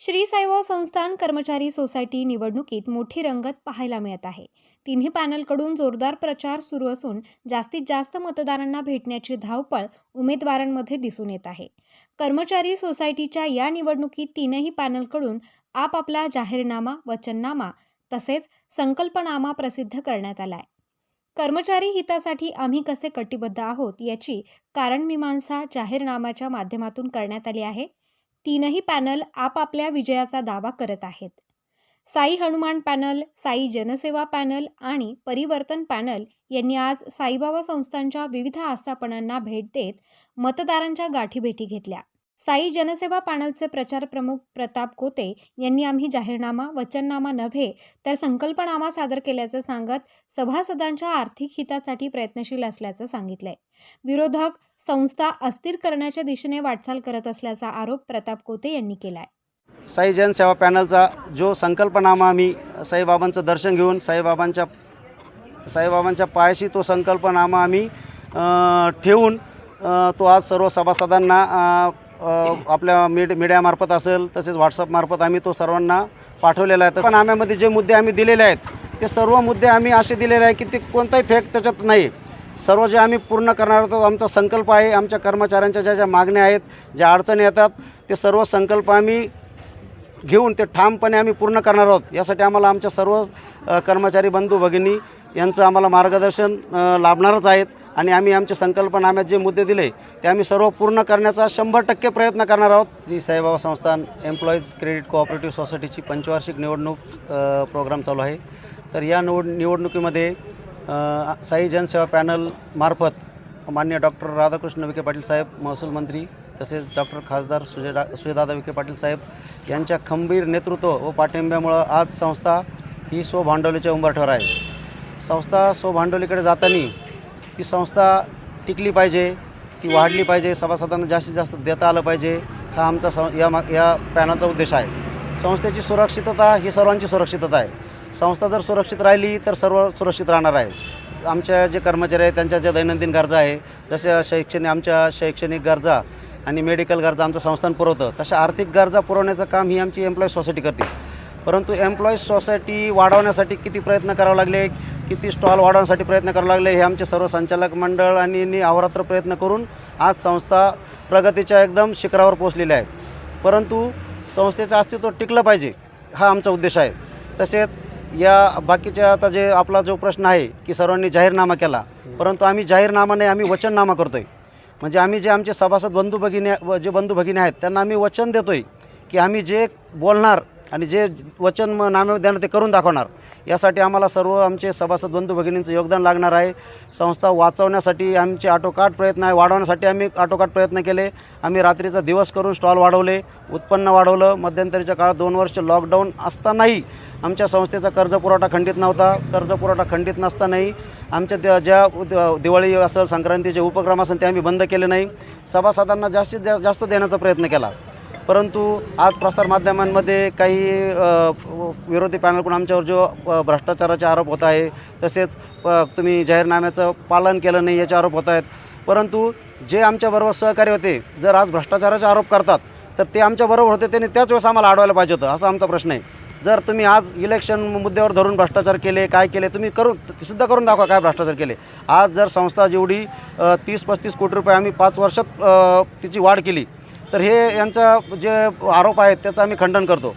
श्री साईबाबा संस्थान कर्मचारी सोसायटी निवडणुकीत मोठी रंगत पाहायला मिळत आहे. तिन्ही पॅनलकडून जोरदार प्रचार सुरू असून जास्तीत जास्त मतदारांना भेटण्याची धावपळ उमेदवारांमध्ये दिसून येत आहे. कर्मचारी सोसायटीच्या या निवडणुकीत तीनही पॅनलकडून आपापला जाहीरनामा वचननामा तसेच संकल्पनामा प्रसिद्ध करण्यात आलाय. कर्मचारी हितासाठी आम्ही कसे कटिबद्ध आहोत याची कारणमीमांसा जाहीरनाम्याच्या माध्यमातून करण्यात आली आहे. तीनही पॅनल आपापल्या विजयाचा दावा करत आहेत. साई हनुमान पॅनल साई जनसेवा पॅनल आणि परिवर्तन पॅनल यांनी आज साईबाबा संस्थांच्या विविध आस्थापनांना भेट देत मतदारांच्या गाठीभेटी घेतल्या. साई जनसेवा पॅनलचे प्रचार प्रमुख प्रताप कोते यांनी आम्ही जाहीरनामा वचननामा नव्हे तर संकल्पनामा सादर केल्याचं सांगत सभासदांच्या आर्थिक हितासाठी प्रयत्नशील असल्याचं सांगितलंय. विरोधक संस्था अस्थिर करण्याच्या दिशेने वाटचाल करत असल्याचा आरोप प्रताप कोते यांनी केलाय. साई जनसेवा पॅनलचा जो संकल्पनामा आम्ही साईबाबांचं दर्शन घेऊन साईबाबांच्या साईबाबांच्या पायाशी तो संकल्पनामा आम्ही ठेवून तो आज सर्व सभासदांना आपल्या मीड मीडियामार्फत असेल तसेच व्हॉट्सअपमार्फत आम्ही तो सर्वांना पाठवलेला आहे. पण आम्यामध्ये जे मुद्दे आम्ही दिलेले आहेत ते सर्व मुद्दे आम्ही असे दिलेले आहे की ते कोणताही फेक त्याच्यात नाही. सर्व जे आम्ही पूर्ण करणार आहोत आमचा संकल्प आहे आमच्या कर्मचाऱ्यांच्या ज्या ज्या मागण्या आहेत ज्या अडचणी येतात ते सर्व संकल्प आम्ही घेऊन ते ठामपणे आम्ही पूर्ण करणार आहोत. यासाठी आम्हाला आमच्या सर्व कर्मचारी बंधू भगिनी यांचं आम्हाला मार्गदर्शन लाभणारच आहेत. आणि आम्ही आमच्या संकल्पनाम्यात जे मुद्दे दिले ते आम्ही सर्व पूर्ण करण्याचा शंभर टक्के प्रयत्न करणार आहोत. Shri Saibaba Sansthan employees credit cooperative सोसायटीची पंचवार्षिक निवडणूक प्रोग्राम चालू आहे. तर या निवड निवडणुकीमध्ये साई जनसेवा पॅनलमार्फत मान्य डॉक्टर राधाकृष्ण विखे पाटील साहेब महसूल मंत्री तसेच डॉक्टर खासदार सुजयदा सुजयदादा विखे पाटील साहेब यांच्या खंबीर नेतृत्व व पाठिंब्यामुळं आज संस्था ही स्वभांडवलीच्या उंबरठ्यावर आहे. संस्था स्वभांडवलीकडे जाताना ती संस्था टिकली पाहिजे ती वाढली पाहिजे सभासदांना जास्तीत जास्त देता आलं पाहिजे हा आमचा सं या मा या पॅनलचा उद्देश आहे. संस्थेची सुरक्षितता ही सर्वांची सुरक्षितता आहे. संस्था जर सुरक्षित राहिली तर सर्व सुरक्षित राहणार आहे. आमच्या जे कर्मचारी आहेत त्यांच्या ज्या दैनंदिन गरजा आहे जशा शैक्षणिक आमच्या शैक्षणिक गरजा आणि मेडिकल गरजा आमचं संस्थान पुरवतं तशा आर्थिक गरजा पुरवण्याचं काम ही आमची एम्प्लॉईज सोसायटी करते. परंतु एम्प्लॉईज सोसायटी वाढवण्यासाठी किती प्रयत्न करावे लागले? किती स्टॉल वाढवण्यासाठी प्रयत्न करावे लागले हे आमचे सर्व संचालक मंडळ आणि अहोरात्र प्रयत्न करून आज संस्था प्रगतीच्या एकदम शिखरावर पोचलेल्या आहे. परंतु संस्थेचं अस्तित्व टिकलं पाहिजे हा आमचा उद्देश आहे. तसेच या बाकीच्या आता जे आपला जो प्रश्न आहे की सर्वांनी जाहीरनामा केला परंतु आम्ही जाहीरनामा नाही आम्ही वचननामा करतो आहे म्हणजे आम्ही जे आमचे सभासद बंधू भगिनी व जे बंधू भगिनी आहेत त्यांना आम्ही वचन देतो आहे की आम्ही जे बोलणार आणि जे वचन मग नामे देणार ते करून दाखवणार. यासाठी आम्हाला सर्व आमचे सभासद बंधू भगिनींचं योगदान लागणार आहे. संस्था वाचवण्यासाठी आमचे आटोकाट प्रयत्न आहे. वाढवण्यासाठी आम्ही आटोकाट प्रयत्न केले. आम्ही रात्रीचा दिवस करून स्टॉल वाढवले. उत्पन्न वाढवलं. मध्यंतरीच्या काळात दोन वर्ष लॉकडाऊन असतानाही आमच्या संस्थेचा कर्जपुरवठा खंडित नव्हता. कर्जपुरवठा खंडित नसतानाही आमच्या त्या ज्या उद- दिवाळी असेल संक्रांतीचे उपक्रम असेल ते आम्ही बंद केले नाही. सभासदांना जास्तीत जास्त देण्याचा प्रयत्न केला. परंतु आज प्रसारमाध्यमांमध्ये काही विरोधी पॅनलकडून आमच्यावर जो भ्रष्टाचाराचे आरोप होत आहे तसेच तुम्ही जाहीरनाम्याचं पालन केलं नाही याचे आरोप होत आहेत. परंतु जे आमच्याबरोबर सहकार्य होते जर आज भ्रष्टाचाराचे आरोप करतात तर ते आमच्याबरोबर होते त्यांनी त्याच वेळेस आम्हाला अडवायला पाहिजे होतं असा आमचा प्रश्न आहे. जर तुम्ही आज इलेक्शन मुद्द्यावर धरून भ्रष्टाचार केले काय केले तुम्ही करू सिद्ध करून दाखवा काय भ्रष्टाचार केले. आज जर संस्था जेवढी तीस पस्तीस कोटी रुपये आम्ही पाच वर्षात तिची वाढ केली तर हे यांचा जे आरोप आहेत त्याचं आम्ही खंडन करतो.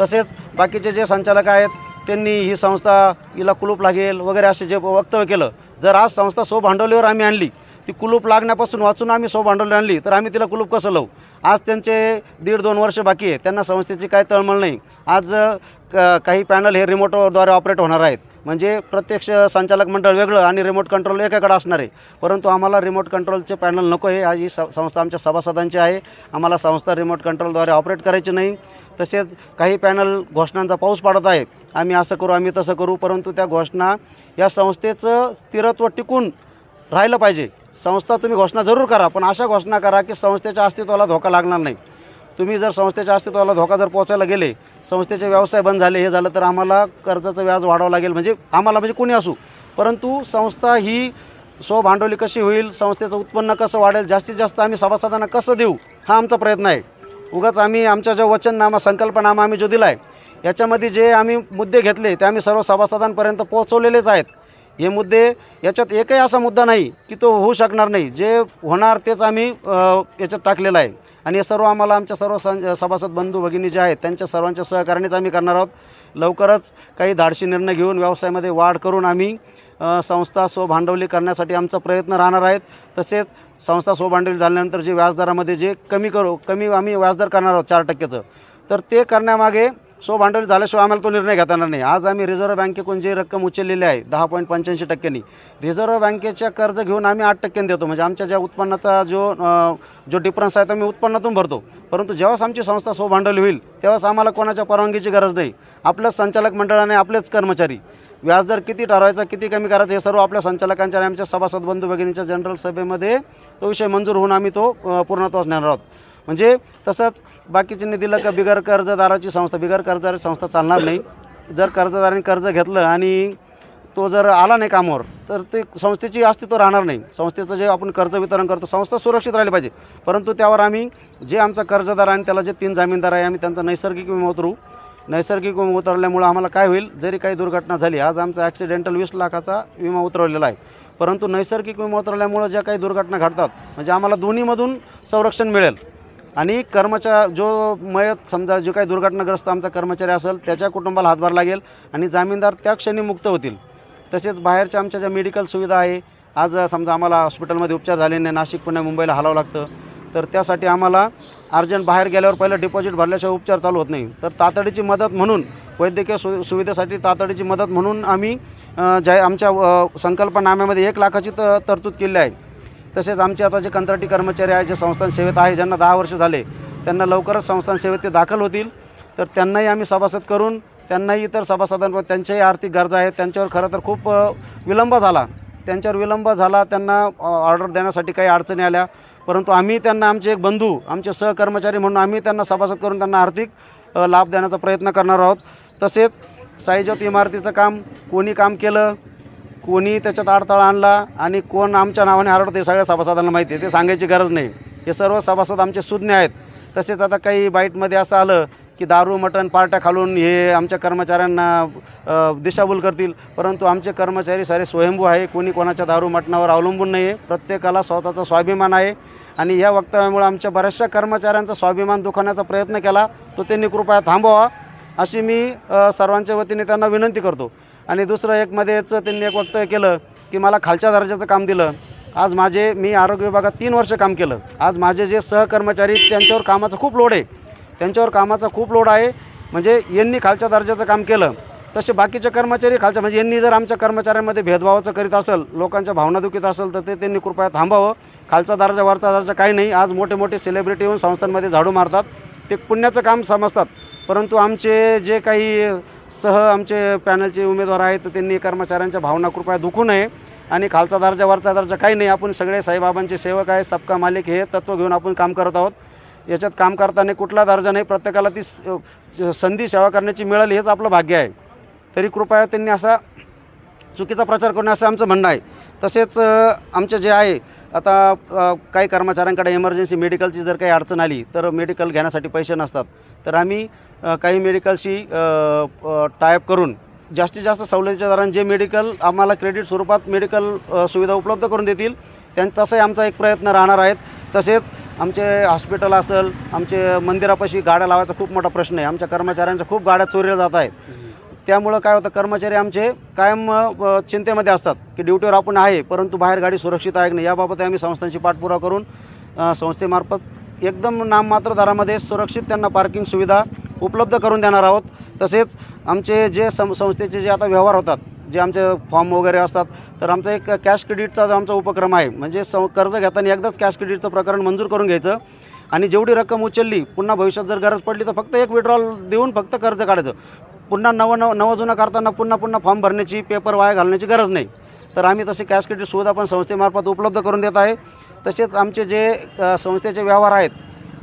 तसेच बाकीचे जे संचालक आहेत त्यांनी ही संस्था हिला कुलूप लागेल वगैरे असे जे वक्तव्य केलं. जर आज संस्था सो भांडवलीवर आम्ही आणली ती कुलूप लागण्यापासून वाचून आम्ही सो भांडवली आणली तर आम्ही तिला कुलूप कसं लावू? आज त्यांचे दीड दोन वर्ष बाकी आहे त्यांना संस्थेची काय तळमळ नाही. आज काही पॅनल हे रिमोटद्वारे ऑपरेट होणार आहेत. म्हणजे प्रत्यक्ष संचालक मंडळ वेगळं आणि रिमोट कंट्रोल एकाकडे असणार आहे. परंतु आम्हाला रिमोट कंट्रोलचे पॅनल नको आहे. आज ही स संस्था आमच्या सभासदांची आहे. आम्हाला संस्था रिमोट कंट्रोलद्वारे ऑपरेट करायची नाही. तसेच काही पॅनल घोषणांचा पाऊस पाडत आहे आम्ही असं करू आम्ही तसं करू परंतु त्या घोषणा या संस्थेचं स्थिरत्व टिकून राहिलं पाहिजे. संस्था तुम्ही घोषणा जरूर करा पण अशा घोषणा करा की संस्थेच्या अस्तित्वाला धोका लागणार नाही. तुम्ही जर संस्थेच्या अस्तित्वाला धोका जर पोचायला गेले संस्थेचे व्यवसाय बंद झाले हे झालं तर आम्हाला कर्जाचं व्याज वाढावं लागेल. म्हणजे आम्हाला म्हणजे कोणी असू. परंतु संस्था ही स्वभांडवली कशी होईल संस्थेचं उत्पन्न कसं वाढेल जास्तीत जास्त आम्ही सभासदांना कसं देऊ हा आमचा प्रयत्न आहे. उगाच आम्ही आमच्या जो वचननामा संकल्पनामा आम्ही जो दिला आहे याच्यामध्ये जे आम्ही मुद्दे घेतले ते आम्ही सर्व सभासदांपर्यंत पोहोचवलेलेच आहेत. हे मुद्दे याच्यात एकही असा मुद्दा नाही की तो होऊ शकणार नाही. जे होणार तेच आम्ही याच्यात टाकलेलं आहे. आणि हे सर्व आम्हाला आमच्या सर्व सं सभासद बंधू भगिनी जे आहेत त्यांच्या सर्वांच्या सहकार्यानेच आम्ही करणार आहोत. लवकरच काही धाडशी निर्णय घेऊन व्यवसायामध्ये वाढ करून आम्ही संस्था स्वभांडवली करण्यासाठी आमचा प्रयत्न राहणार आहेत. तसेच संस्था स्वभांडवली झाल्यानंतर जे व्याजदरामध्ये जे कमी करू कमी आम्ही व्याजदर करणार आहोत चार टक्क्याचं. तर ते करण्यामागे सो भांडवली झाल्याशिवाय आम्हाला तो निर्णय घेता येणार नाही. आज आम्ही रिझर्व्ह बँकेकडून जी रक्कम उचललेली आहे दहा पॉईंट पंच्याऐंशी टक्क्यांनी रिझर्व्ह बँकेच्या कर्ज घेऊन आम्ही आठ टक्क्यांनी देतो. म्हणजे आमच्या ज्या उत्पन्नाचा जो जो डिफरन्स आहे तो आम्ही उत्पन्नातून भरतो. परंतु जेव्हाच आमची संस्था सो भांडवली होईल तेव्हाच आम्हाला कोणाच्या परवानगीची गरज नाही. आपलंच संचालक मंडळाने आपलेच कर्मचारी. व्याजदर किती ठरवायचा किती कमी करायचा हे सर्व आपल्या संचालकांच्या आणि आमच्या सभासद बंधू भगिनींच्या जनरल सभेमध्ये तो विषय मंजूर होऊन आम्ही तो पूर्णत्वास नेणार आहोत. म्हणजे तसंच बाकीच्यांनी दिलं का बिगर कर्जदाराची संस्था बिगर कर्जदाराची संस्था चालणार नाही. जर कर्जदाराने कर्ज घेतलं आणि तो जर आला नाही कामावर तर ते संस्थेची अस्तित्व राहणार नाही. संस्थेचं जे आपण कर्ज वितरण करतो संस्था सुरक्षित राहिली पाहिजे. परंतु त्यावर आम्ही जे आमचा कर्जदार आणि त्याला जे तीन जामीनदार आहे आम्ही त्यांचा नैसर्गिक विमा उतरू नैसर्गिक विमा उतरल्यामुळं आम्हाला काय होईल? जरी काही दुर्घटना झाली आज आमचा ॲक्सिडेंटल वीस लाखाचा विमा उतरवलेला आहे. परंतु नैसर्गिक विमा उतरल्यामुळं ज्या काही दुर्घटना घडतात म्हणजे आम्हाला दोन्हीमधून संरक्षण मिळेल. आणि कर्मचा जो मयत समजा जो काही दुर्घटनाग्रस्त आमचा कर्मचारी असेल त्याच्या कुटुंबाला हातभार लागेल आणि जामीनदार त्या क्षणी मुक्त होतील. तसेच बाहेरच्या आमच्या ज्या मेडिकल सुविधा आहे आज समजा आम्हाला हॉस्पिटलमध्ये उपचार झाले नाही नाशिक पुणे मुंबईला हलावं लागतं तर त्यासाठी आम्हाला अर्जंट बाहेर गेल्यावर पहिलं डिपॉझिट भरल्याशिवाय उपचार चालू होत नाही. तर तातडीची मदत म्हणून वैद्यकीय सु सुविधेसाठी तातडीची मदत म्हणून आम्ही ज्या आमच्या संकल्पनाम्यामध्ये एक लाखाची त तरतूद केली आहे. तसेच आमचे आता जे कंत्राटी कर्मचारी आहे जे संस्थान सेवेत आहे ज्यांना दहा वर्ष झाले त्यांना लवकरच संस्थान सेवेत ते दाखल होतील. तर त्यांनाही आम्ही सभासद करून त्यांनाही इतर सभासदांवर त्यांच्याही आर्थिक गरजा आहेत त्यांच्यावर खरं तर खूप विलंब झाला. त्यांच्यावर विलंब झाला त्यांना ऑर्डर देण्यासाठी काही अडचणी आल्या. परंतु आम्ही त्यांना आमचे एक बंधू आमचे सहकर्मचारी म्हणून आम्ही त्यांना सभासद करून त्यांना आर्थिक लाभ देण्याचा प्रयत्न करणार आहोत. तसेच साईजोत इमारतीचं काम कोणी काम केलं कोणी त्याच्यात अडथळा आणला आणि कोण आमच्या नावाने आरडतं हे सगळ्या सभासदांना माहिती आहे ते सांगायची गरज नाही. हे सर्व सभासद आमचे सुज्ञ आहेत. तसेच आता काही बाईटमध्ये असं आलं की दारू मटण पार्ट्या खालून हे आमच्या कर्मचाऱ्यांना दिशाभूल करतील. परंतु आमचे कर्मचारी सारे स्वयंभू आहे. कोणी कोणाच्या दारू मटणावर अवलंबून नाही आहे प्रत्येकाला स्वतःचा स्वाभिमान आहे. आणि या वक्तव्यामुळे आमच्या बऱ्याचशा कर्मचाऱ्यांचा स्वाभिमान दुखवण्याचा प्रयत्न केला. तो त्यांनी कृपया थांबवा. अशी मी सर्वांच्या वतीने त्यांना विनंती करतो. आणि दुसरं एक मध्येच त्यांनी एक वक्तव्य केलं की मला खालच्या दर्जाचं काम दिलं. आज माझे मी आरोग्य विभागात तीन वर्ष काम केलं. आज माझे जे सहकर्मचारी त्यांच्यावर कामाचा खूप लोड आहे. त्यांच्यावर कामाचा खूप लोड आहे. म्हणजे यांनी खालच्या दर्जाचं काम केलं. तसे बाकीचे कर्मचारी खालच्या म्हणजे यांनी जर आमच्या कर्मचाऱ्यांमध्ये भेदभावाचं करीत असेल लोकांच्या भावना दुखीत असेल तर ते त्यांनी कृपया थांबावं. खालचा दर्जा वरचा दर्जा काही नाही. आज मोठे मोठे सेलिब्रिटी येऊन संस्थांमध्ये झाडू मारतात. ते पुण्याचं काम समजतात. परंतु आमचे जे काही सह आमचे पॅनलचे उमेदवार आहेत तर त्यांनी कर्मचाऱ्यांच्या भावना कृपया दुखू नये. आणि खालचा दर्जा वरचा दर्जा काही नाही. आपण सगळे साईबाबांचे सेवक आहे सबका मालिक हे तत्त्व घेऊन आपण काम करत आहोत. याच्यात काम करताना कुठला दर्जा नाही प्रत्येकाला ती स- संधी सेवा करण्याची मिळाली हेच आपलं भाग्य आहे. तरी कृपया त्यांनी असा चुकीचा प्रचार करणं असं आमचं म्हणणं आहे. तसेच आमचे जे आहे आता काही कर्मचाऱ्यांकडे इमर्जन्सी मेडिकलची जर काही अडचण आली तर मेडिकल घेण्यासाठी पैसे नसतात. तर आम्ही काही मेडिकलशी टायअप करून जास्तीत जास्त सवलतीच्या दराने जे मेडिकल आम्हाला क्रेडिट स्वरूपात मेडिकल सुविधा उपलब्ध करून देतील त्यां तसंही आमचा एक प्रयत्न राहणार आहेत. तसेच आमचे हॉस्पिटल असेल आमचे मंदिरापाशी गाड्या लावायचा खूप मोठा प्रश्न आहे. आमच्या कर्मचाऱ्यांच्या खूप गाड्या चोरीला जात आहेत. त्यामुळं काय होतं कर्मचारी आमचे कायम चिंतेमध्ये असतात की ड्युटीवर आपण आहे परंतु बाहेर गाडी सुरक्षित आहे की नाही याबाबत आम्ही संस्थांची पाठपुरावा करून संस्थेमार्फत एकदम नाममात्र दरामध्ये सुरक्षित त्यांना पार्किंग सुविधा उपलब्ध करून देणार आहोत. तसेच आमचे जे सं संस्थेचे जे आता व्यवहार होतात जे आमचे फॉर्म वगैरे असतात तर आमचा एक कॅश क्रेडिटचा जो आमचा उपक्रम आहे म्हणजे स कर्ज घेताना एकदाच कॅश क्रेडिटचं प्रकरण मंजूर करून घ्यायचं आणि जेवढी रक्कम उचलली पुन्हा भविष्यात जर गरज पडली तर फक्त एक विड्रॉल देऊन फक्त कर्ज काढायचं. पुन्हा नवं नव नवं जुनं करताना पुन्हा पुन्हा फॉर्म भरण्याची पेपर वाया घालण्याची गरज नाही. तर आम्ही तसे कॅश क्रेडिट सुविधा पण संस्थेमार्फत उपलब्ध करून देत आहे. तसेच आमचे जे संस्थेचे व्यवहार आहेत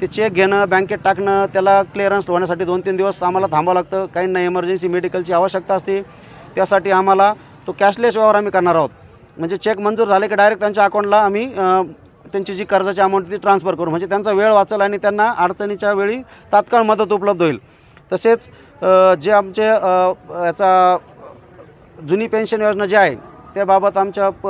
ते चेक घेणं बँकेत टाकणं त्याला क्लिअरन्स होण्यासाठी दोन तीन दिवस आम्हाला थांबावं लागतं. काहींना इमर्जन्सी मेडिकलची आवश्यकता असते. त्यासाठी आम्हाला तो कॅशलेस व्यवहार आम्ही करणार आहोत. म्हणजे चेक मंजूर झाले की डायरेक्ट त्यांच्या अकाउंटला आम्ही त्यांची जी कर्जाची अमाऊंट ती ट्रान्सफर करू. म्हणजे त्यांचा वेळ वाचेल आणि त्यांना अडचणीच्या वेळी तात्काळ मदत उपलब्ध होईल. तसेच जे आमचे याचा जुनी पेन्शन योजना जी आहे त्याबाबत आमच्या प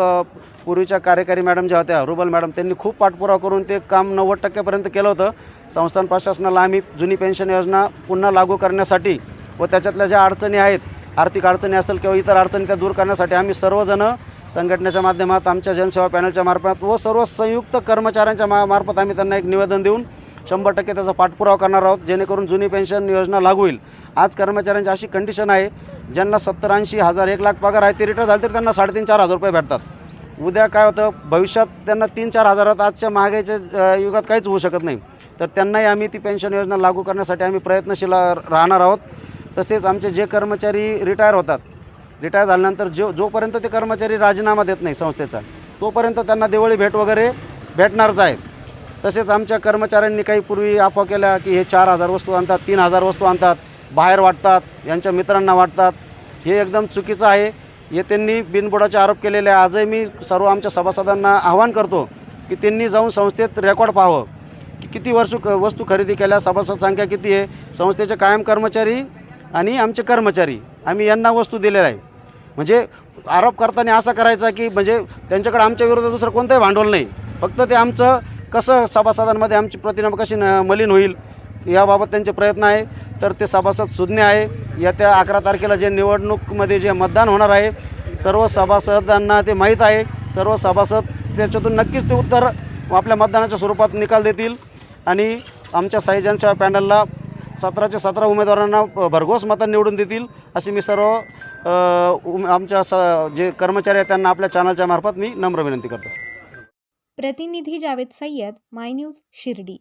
पूर्वीच्या कार्यकारी मॅडम ज्या होत्या रुबल मॅडम त्यांनी खूप पाठपुरावा करून ते काम नव्वद टक्क्यापर्यंत केलं होतं. संस्थान प्रशासनाला आम्ही जुनी पेन्शन योजना पुन्हा लागू करण्यासाठी व त्याच्यातल्या ज्या अडचणी आहेत आर्थिक अडचणी असेल किंवा इतर अडचणी त्या दूर करण्यासाठी आम्ही सर्वजणं संघटनेच्या माध्यमात आमच्या जनसेवा पॅनलच्या मार्फत व सर्व संयुक्त कर्मचाऱ्यांच्या मा मार्फत आम्ही त्यांना एक निवेदन देऊन शंभर टक्के त्याचा पाठपुरावा करणार आहोत. जेणेकरून जुनी पेन्शन योजना लागू होईल. आज कर्मचाऱ्यांची अशी कंडिशन आहे ज्यांना सत्तर ऐंशी हजार एक लाख पगार आहे ते रिटायर झाले तर त्यांना साडेतीन चार हजार रुपये भेटतात. उद्या काय होतं भविष्यात त्यांना तीन चार हजारात आजच्या महागाईच्या युगात काहीच होऊ शकत नाही. तर त्यांनाही आम्ही ती पेन्शन योजना लागू करण्यासाठी आम्ही प्रयत्नशील राहणार आहोत. तसेच आमचे जे कर्मचारी रिटायर होतात रिटायर झाल्यानंतर जो जोपर्यंत ते कर्मचारी राजीनामा देत नाही संस्थेचा तोपर्यंत त्यांना दिवाळी भेट वगैरे भेटणारच आहे. तसेच आमच्या कर्मचाऱ्यांनी काही पूर्वी अफवा केल्या की हे चार हजार वस्तू आणतात तीन हजार वस्तू आणतात बाहेर वाटतात यांच्या मित्रांना वाटतात. हे एकदम चुकीचं आहे. हे त्यांनी बिनबुडाचे आरोप केलेले आहे. आजही मी सर्व आमच्या सभासदांना आवाहन करतो की त्यांनी जाऊन संस्थेत रेकॉर्ड पाहावं. की किती वर्ष वस्तू खरेदी केल्या सभासद संख्या किती आहे? संस्थेचे कायम कर्मचारी आणि आमचे कर्मचारी. आम्ही यांना वस्तू दिलेल्या आहे. म्हणजे आरोप करताना असा करायचा की म्हणजे त्यांच्याकडे आमच्या विरोधात दुसरं कोणतंही भांडवल नाही. फक्त ते आमचं कसं सभासदांमध्ये आमची प्रतिमा कशी न मलिन होईल याबाबत त्यांचे प्रयत्न आहे. तर ते सभासद सुज्ञ आहे. येत्या अकरा तारखेला जे निवडणूकमध्ये जे मतदान होणार आहे सर्व सभासदांना ते माहीत आहे. सर्व सभासद त्याच्यातून नक्कीच ते उत्तर आपल्या मतदानाच्या स्वरूपात निकाल देतील. आणि आमच्या साईजांच्या पॅनलला सतराचे सतरा उमेदवारांना भरघोस मतं निवडून देतील अशी मी सर्व उम आमच्या स जे कर्मचारी आहेत त्यांना आपल्या चॅनलच्या मार्फत मी नम्र विनंती करतो. प्रतिनिधी जावेद सय्यद माय न्यूज शिर्डी.